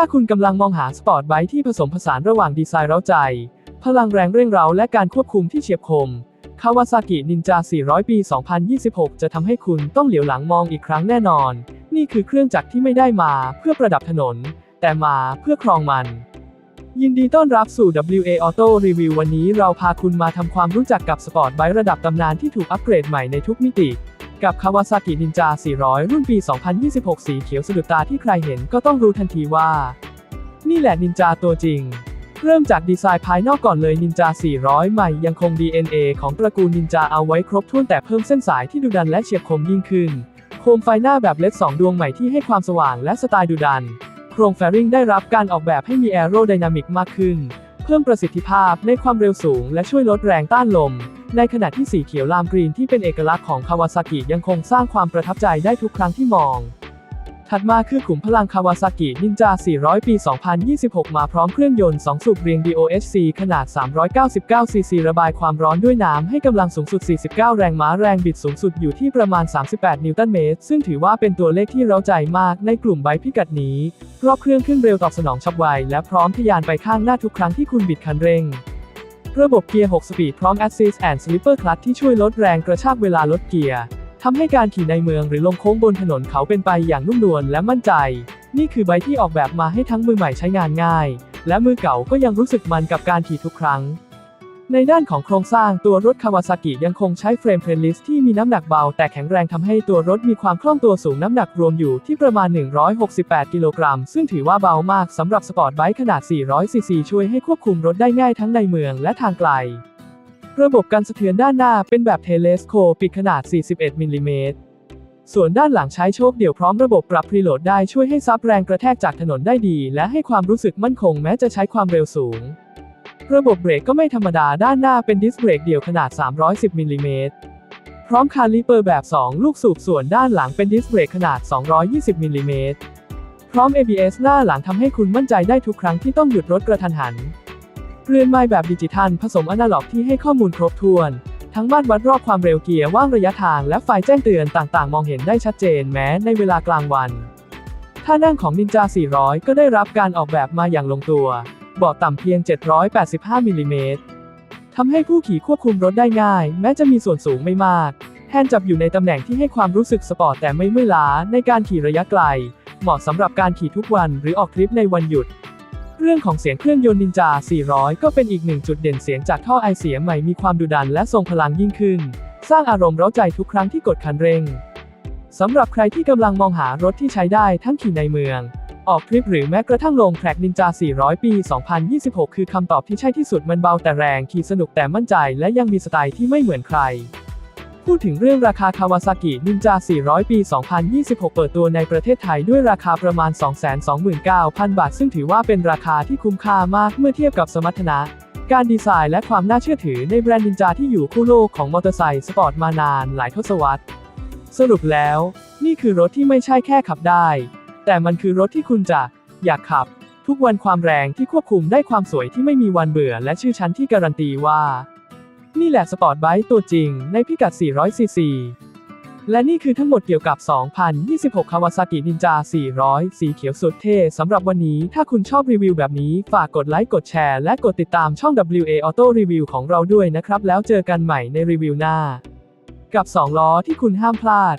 ถ้าคุณกำลังมองหาสปอร์ตไบค์ที่ผสมผสานระหว่างดีไซน์เร้าใจ พลังแรงเร่งเร้าและการควบคุมที่เฉียบคม คาวาซากินินจา 400 ปี 2026 จะทำให้คุณต้องเหลียวหลังมองอีกครั้งแน่นอน นี่คือเครื่องจักรที่ไม่ได้มาเพื่อประดับถนน แต่มาเพื่อครองมัน ยินดีต้อนรับสู่ WA Auto Review วันนี้เราพาคุณมาทำความรู้จักกับสปอร์ตไบค์ระดับตำนานที่ถูกอัปเกรดใหม่ในทุกมิติ กับ Kawasaki Ninja 400 รุ่นปี 2026 สีเขียวสะดุดตาที่ใครเห็นก็ต้องรู้ทันทีว่า นี่แหละนินจาตัวจริง เริ่มจากดีไซน์ภายนอกก่อนเลยนินจา 400 ใหม่ยังคง DNA ของตระกูลนินจาเอาไว้ครบถ้วนแต่เพิ่มเส้นสายที่ดุดันและเฉียบคมยิ่งขึ้น โคมไฟหน้าแบบเลด2ดวงใหม่ที่ให้ความสว่างและสไตล์ดุดัน โครงแฟริงได้รับการออกแบบให้มีแอโรไดนามิกมากขึ้น เพิ่มประสิทธิภาพในความเร็วสูง และช่วยลดแรงต้านลม ในขณะที่สีเขียวลามกรีนที่เป็นเอกลักษณ์ของคาวาซากิยังคงสร้างความประทับใจได้ทุกครั้งที่มอง ถัดมาคือขุมพลังคาวาซากินินจา 400 ปี 2026 มาพร้อมเครื่องยนต์ 2 สูบเรียง DOHC ขนาด 399 ซีซีระบายความร้อนด้วยน้ำให้กำลังสูงสุด 49 แรงม้าแรงบิดสูงสุดอยู่ที่ประมาณ 38 นิวตันเมตร ซึ่งถือว่าเป็นตัวเลขที่เร้าใจมากในกลุ่มไบพิกัดนี้ รอบเครื่องขึ้นเร็วตอบสนองฉับไวและพร้อมทะยานไปข้างหน้าทุกครั้งที่คุณบิดคันเร่ง ระบบเกียร์ 6 สปีดพร้อม Assist and Slipper Clutch ที่ช่วยลดแรงกระชากเวลาลดเกียร์ทำให้การขี่ในเมืองหรือลงโค้งบนถนนเขาเป็นไปอย่างนุ่มนวลและมั่นใจ นี่คือใบที่ออกแบบมาให้ทั้งมือใหม่ใช้งานง่าย และมือเก่าก็ยังรู้สึกมันกับการขี่ทุกครั้ง ในด้านของโครงสร้างตัวรถคาวาซากิยังคงใช้เฟรมเพลลิสที่มีน้ำหนักเบา แต่แข็งแรงทำให้ตัวรถมีความคล่องตัวสูงน้ำหนักรวมอยู่ที่ประมาณ 168 กิโลกรัม ซึ่งถือว่าเบามากสำหรับสปอร์ตไบค์ขนาด 400 ซีซีช่วยให้ควบคุมรถได้ง่ายทั้งในเมืองและทางไกล ระบบการสะเทือนด้านหน้าเป็นแบบเทเลสโคปิดขนาด 41 มิลลิเมตรส่วนด้านหลังใช้โชคเดี่ยวพร้อมระบบปรับพรีโหลดได้ช่วยให้ซับแรงกระแทกจากถนนได้ดี และให้ความรู้สึกมั่นคงแม้จะใช้ความเร็วสูง ระบบเบรกก็ไม่ธรรมดาด้านหน้าเป็นดิสเบรกเดี่ยวขนาด 310มิลลิเมตรพร้อมคาลิเปอร์แบบ 2 ลูกสูบส่วนด้านหลังเป็นดิสเบรกขนาด 220มิลลิเมตรพร้อม ABS หน้าหลังทำให้คุณมั่นใจได้ทุกครั้งที่ต้องหยุดรถกระทันหัน เรือนไม้แบบดิจิทัล ผสมอนาล็อกที่ให้ข้อมูลครบถ้วน ทั้งมาตรวัดรอบความเร็วเกียร์ว่างระยะทางและไฟแจ้งเตือนต่างๆ มองเห็นได้ชัดเจนแม้ในเวลากลางวันท่านั่งของ Ninja 400 ก็ได้รับการออกแบบมาอย่างลงตัว เบาะต่ำเพียง 785 มิลลิเมตรทำให้ผู้ขี่ควบคุมรถได้ง่าย แม้จะมีส่วนสูงไม่มาก แฮนด์จับอยู่ในตำแหน่งที่ให้ความรู้สึกสปอร์ตแต่ไม่เมื่อยล้าในการขี่ระยะไกล เหมาะสำหรับการขี่ทุกวันหรือออกทริปในวันหยุด เรื่องของเสียงเครื่องยนต์นินจา 400 ก็เป็นอีกหนึ่งจุดเด่นเสียงจากท่อไอเสียใหม่มีความดุดันและทรงพลังยิ่งขึ้น สร้างอารมณ์เร้าใจทุกครั้งที่กดคันเร่งสำหรับใครที่กำลังมองหารถที่ใช้ได้ทั้งขี่ในเมือง ออกทริปหรือแม้กระทั่งลงแทร็กนินจา 400 ปี 2026 คือคำตอบที่ใช่ที่สุดมันเบาแต่แรงขี่สนุกแต่มั่นใจและยังมีสไตล์ที่ไม่เหมือนใคร พูดถึงเรื่องราคาคาวาซากินินจา 400 ปี 2026 เปิดตัวในประเทศไทยด้วยราคาประมาณ 229,000 บาท ซึ่งถือว่าเป็นราคาที่คุ้มค่ามากเมื่อเทียบกับสมรรถนะ การดีไซน์และความน่าเชื่อถือในแบรนด์นินจาที่อยู่คู่โลกของมอเตอร์ไซค์สปอร์ตมานานหลายทศวรรษ สรุปแล้ว นี่คือรถที่ไม่ใช่แค่ขับได้ แต่มันคือรถที่คุณจะอยากขับ ทุกวันความแรงที่ควบคุมได้ความสวยที่ไม่มีวันเบื่อและชื่อชั้นที่การันตีว่า นี่แหละสปอร์ตไบค์ตัวจริงในพิกัด 400 ซีซี และนี่คือทั้งหมดเกี่ยวกับ 2026 Kawasaki Ninja 400 สีเขียวสุดเท่สำหรับวันนี้ ถ้าคุณชอบรีวิวแบบนี้ ฝากกดไลค์กดแชร์และกดติดตามช่อง WA Auto Review ของเราด้วยนะครับ แล้วเจอกันใหม่ในรีวิวหน้า กับ 2 ล้อที่คุณห้ามพลาด